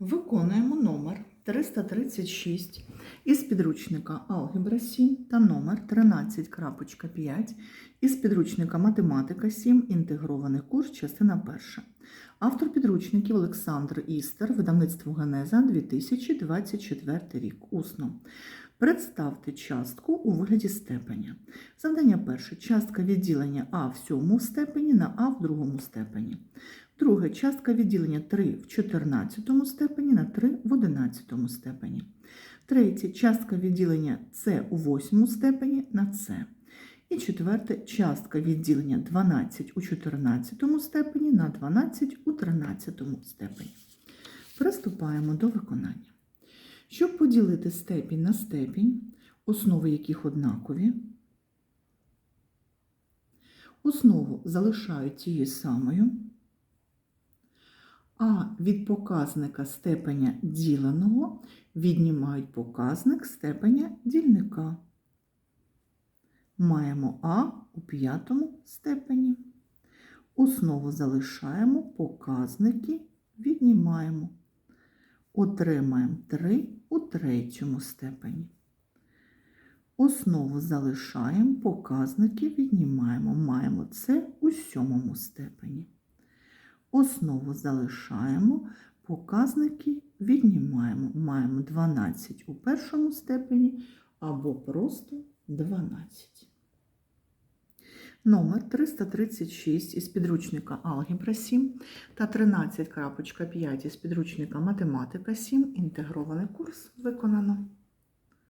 Виконуємо номер 336 із підручника Алгебра 7 та номер 13.5 із підручника Математика 7. Інтегрований курс, частина 1. Автор підручників Олександр Істер, видавництво Генеза 2024 рік. Усно. Представте частку у вигляді степеня. Завдання перше. Частка відділення А в сьомому степені на А в другому степені. Друге. Частка відділення 3 в 14 степені на 3 в 11 степені. Третє. Частка відділення С у 8 степені на С. І четверте. Частка відділення 12 у 14 степені на 12 у 13 степені. Приступаємо до виконання. Щоб поділити степінь на степінь, основи яких однакові, основу залишають тією самою, а від показника степеня діленого віднімають показник степеня дільника. Маємо А у п'ятому степені. Основу залишаємо, показники віднімаємо. Отримаємо 3 у третьому степені. Основу залишаємо, показники віднімаємо. Маємо це у сьомому степені. Основу залишаємо, показники віднімаємо. Маємо 12 у першому степені або просто 12. Номер 336 із підручника Алгебра 7 та 13.5 із підручника Математика 7. Інтегрований курс виконано.